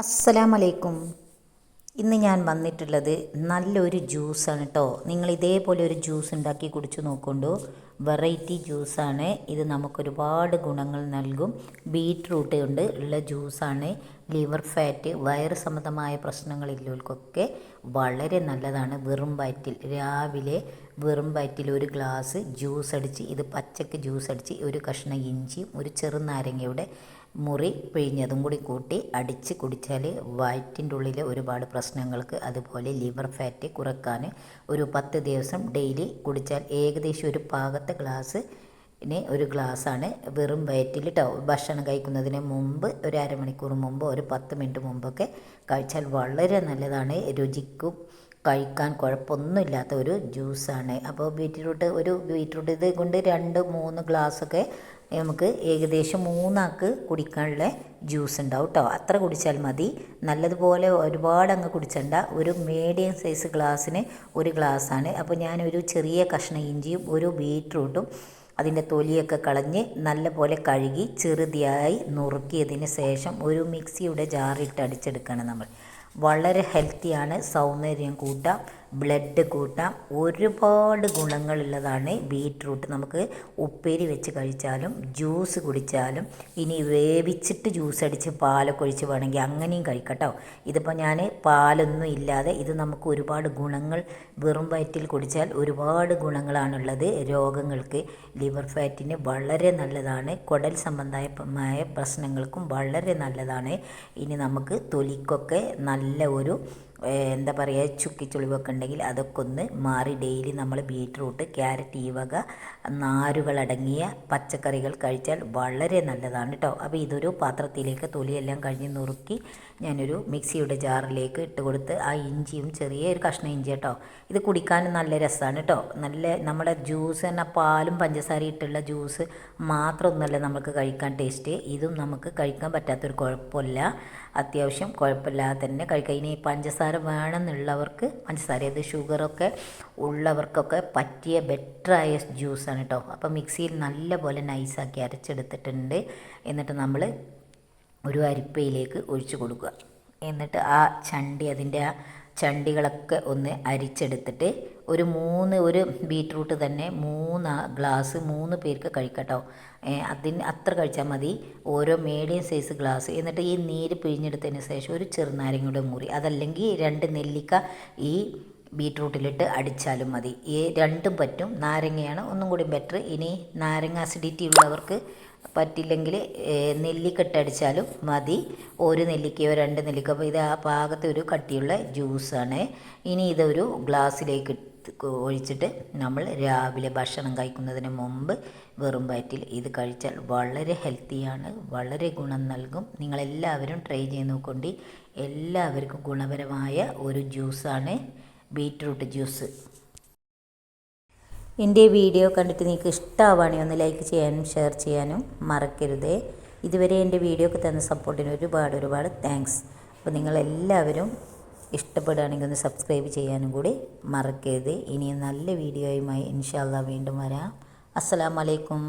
അസ്സലാമലൈക്കും. ഇന്ന് ഞാൻ വന്നിട്ടുള്ളത് നല്ലൊരു ജ്യൂസാണ് കേട്ടോ നിങ്ങൾ ഇതേപോലെ ഒരു ജ്യൂസ് ഉണ്ടാക്കി കുടിച്ചു നോക്കൊണ്ടു. വെറൈറ്റി ജ്യൂസാണ്. ഇത് നമുക്കൊരുപാട് ഗുണങ്ങൾ നൽകും. ബീട്രൂട്ട് കൊണ്ട് ഉള്ള ജ്യൂസാണ്. ലിവർ ഫാറ്റ് വയറ് സംബന്ധമായ പ്രശ്നങ്ങളില്ലവർക്കൊക്കെ വളരെ നല്ലതാണ്. വെറും വയറ്റിൽ രാവിലെ വെറും വയറ്റിൽ ഒരു ഗ്ലാസ് ജ്യൂസ് അടിച്ച് ഇത് പച്ചക്ക് ജ്യൂസ് അടിച്ച് ഒരു കഷ്ണം ഇഞ്ചിയും ഒരു ചെറുനാരങ്ങയുടെ മുറി പിഴിഞ്ഞതും കൂടി കൂട്ടി അടിച്ച് കുടിച്ചാൽ വയറ്റിന്റെ ഉള്ളിലെ ഒരുപാട് പ്രശ്നങ്ങൾക്ക് അതുപോലെ ലിവർ ഫാറ്റ് കുറയ്ക്കാൻ ഒരു പത്ത് ദിവസം ഡെയിലി കുടിച്ചാൽ ഏകദേശം ഒരു പാകത്തെ ഗ്ലാസ് ഇനി ഒരു ഗ്ലാസ്സാണ് വെറും വയറ്റിൽ കേട്ടോ ഭക്ഷണം കഴിക്കുന്നതിന് മുമ്പ് ഒരു അരമണിക്കൂർ മുമ്പ് ഒരു പത്ത് മിനിറ്റ് മുമ്പൊക്കെ കഴിച്ചാൽ വളരെ നല്ലതാണ്. രുചിക്കും കഴിക്കാൻ കുഴപ്പമൊന്നുമില്ലാത്ത ഒരു ജ്യൂസാണ്. അപ്പോൾ ബീറ്റ്റൂട്ട് ഒരു ബീറ്റ്റൂട്ട് ഇത് കൊണ്ട് രണ്ട് മൂന്ന് ഗ്ലാസ്സൊക്കെ നമുക്ക് ഏകദേശം മൂന്നാൾക്ക് കുടിക്കാനുള്ള ജ്യൂസ് ഉണ്ടാവും കേട്ടോ അത്ര കുടിച്ചാൽ മതി. നല്ലതുപോലെ ഒരുപാട് അങ്ങ് കുടിച്ചണ്ട. ഒരു മീഡിയം സൈസ് ഗ്ലാസ്സിന് ഒരു ഗ്ലാസ്സാണ് അപ്പോൾ ഞാനൊരു ചെറിയ കഷ്ണം ഇഞ്ചിയും ഒരു ബീറ്റ്റൂട്ടും അതിന്റെ തൊലിയൊക്കെ കളഞ്ഞ് നല്ലപോലെ കഴുകി ചെറുതിയായി നുറുക്കിയതിന് ശേഷം ഒരു മിക്സിയുടെ ജാറിട്ട് അടിച്ചെടുക്കണം നമ്മൾ. വളരെ ഹെൽത്തിയാണ് സൗന്ദര്യം കൂട്ടാം ബ്ലഡ് കൂട്ടാം ഒരുപാട് ഗുണങ്ങളുള്ളതാണ് ബീറ്റ്റൂട്ട്. നമുക്ക് ഉപ്പേരി വെച്ച് കഴിച്ചാലും ജ്യൂസ് കുടിച്ചാലും ഇനി വേവിച്ചിട്ട് ജ്യൂസ് അടിച്ച് പാലൊക്കെ ഒഴിച്ച് വേണമെങ്കിൽ അങ്ങനെയും കഴിക്കട്ടോ. ഇതിപ്പോൾ ഞാൻ പാലൊന്നും ഇല്ലാതെ ഇത് നമുക്ക് ഒരുപാട് ഗുണങ്ങൾ വെറും വയറ്റിൽ കുടിച്ചാൽ ഒരുപാട് ഗുണങ്ങളാണുള്ളത് രോഗങ്ങൾക്ക്. ലിവർ ഫാറ്റിന് വളരെ നല്ലതാണ് കുടൽ സംബന്ധമായ പ്രശ്നങ്ങൾക്കും വളരെ നല്ലതാണ്. ഇനി നമുക്ക് തൊലിക്കൊക്കെ നല്ല ഒരു എന്താ പറയുക ചുക്കിച്ചുളിവൊക്കെ ഉണ്ടെങ്കിൽ അതൊക്കെ ഒന്ന് മാറി ഡെയിലി നമ്മൾ ബീറ്റ്റൂട്ട് ക്യാരറ്റ് ഈ വക നാരുകളടങ്ങിയ പച്ചക്കറികൾ കഴിച്ചാൽ വളരെ നല്ലതാണ് കേട്ടോ അപ്പോൾ ഇതൊരു പാത്രത്തിലേക്ക് തൊലിയെല്ലാം കഴിഞ്ഞ് നുറുക്കി ഞാനൊരു മിക്സിയുടെ ജാറിലേക്ക് ഇട്ട് കൊടുത്ത് ആ ഇഞ്ചിയും ചെറിയ ഒരു കഷ്ണം ഇഞ്ചി കേട്ടോ ഇത് കുടിക്കാനും നല്ല രസമാണ് കേട്ടോ നല്ല നമ്മുടെ ജ്യൂസ് തന്നെ പാലും പഞ്ചസാര ഇട്ടുള്ള ജ്യൂസ് മാത്രമൊന്നുമല്ല നമുക്ക് കഴിക്കാൻ ടേസ്റ്റ് ഇതും നമുക്ക് കഴിക്കാൻ പറ്റാത്തൊരു കുഴപ്പമില്ല. അത്യാവശ്യം കുഴപ്പമില്ലാതെ തന്നെ കഴിക്കാം. ഇനി പഞ്ചസാര വേണമെന്നുള്ളവർക്ക് പഞ്ചസാര ഇത് ഷുഗറൊക്കെ ഉള്ളവർക്കൊക്കെ പറ്റിയ ബെറ്ററായ ജ്യൂസാണ് കേട്ടോ അപ്പോൾ മിക്സിയിൽ നല്ല പോലെ നൈസാക്കി അരച്ചെടുത്തിട്ടുണ്ട്. എന്നിട്ട് നമ്മൾ ഒരു അരിപ്പയിലേക്ക് ഒഴിച്ചു കൊടുക്കുക. എന്നിട്ട് ആ ചണ്ടി അതിന്റെ ആ ചണ്ടികളൊക്കെ ഒന്ന് അരിച്ചെടുത്തിട്ട് ഒരു മൂന്ന് ഒരു ബീട്രൂട്ട് തന്നെ മൂന്ന് ഗ്ലാസ് മൂന്ന് പേർക്ക് കഴിക്കട്ടോ. അതിന് അത്ര കഴിച്ചാൽ മതി. ഓരോ മീഡിയം സൈസ് ഗ്ലാസ്. എന്നിട്ട് ഈ നീര് പിഴിഞ്ഞെടുത്തതിന് ശേഷം ഒരു ചെറുനാരങ്ങയുടെ മുറി. അതല്ലെങ്കിൽ രണ്ട് നെല്ലിക്ക ഈ ബീട്രൂട്ടിലിട്ട് അടിച്ചാലും മതി. ഈ രണ്ടും പറ്റും. നാരങ്ങയാണ് ഒന്നും കൂടി ബെറ്റർ ഇനി നാരങ്ങ അസിഡിറ്റി ഉള്ളവർക്ക് പറ്റില്ലെങ്കിൽ നെല്ലിക്കട്ട അടിച്ചാലും മതി. ഒരു നെല്ലിക്കയോ രണ്ട് നെല്ലിക്കയോ. ഇത് ആ പാകത്തെ ഒരു കട്ടിയുള്ള ജ്യൂസാണ് ഇനി ഇതൊരു ഗ്ലാസ്സിലേക്ക് ഒഴിച്ചിട്ട് നമ്മൾ രാവിലെ ഭക്ഷണം കഴിക്കുന്നതിന് മുമ്പ് വെറും വയറ്റിൽ ഇത് കഴിച്ചാൽ വളരെ ഹെൽത്തിയാണ് വളരെ ഗുണം നൽകും. നിങ്ങളെല്ലാവരും ട്രൈ ചെയ്ത് നോക്കൊണ്ട്. എല്ലാവർക്കും ഗുണപരമായ ഒരു ജ്യൂസാണ് ബീറ്റ്റൂട്ട് ജ്യൂസ്. എന്റെ വീഡിയോ കണ്ടിട്ട് നിങ്ങൾക്ക് ഇഷ്ടമാവുകയാണെങ്കിൽ ഒന്ന് ലൈക്ക് ചെയ്യാനും ഷെയർ ചെയ്യാനും മറക്കരുതേ. ഇതുവരെ എന്റെ വീഡിയോക്ക് തന്ന സപ്പോർട്ടിന് ഒരുപാട് ഒരുപാട് താങ്ക്സ്. അപ്പോൾ നിങ്ങളെല്ലാവരും ഇഷ്ടപ്പെടുകയാണെങ്കിൽ ഒന്ന് സബ്സ്ക്രൈബ് ചെയ്യാനും കൂടി മറക്കരുത്. ഇനിയും നല്ല വീഡിയോയുമായി ഇൻഷാല്ല വീണ്ടും വരാം. അസ്സലാമലൈക്കും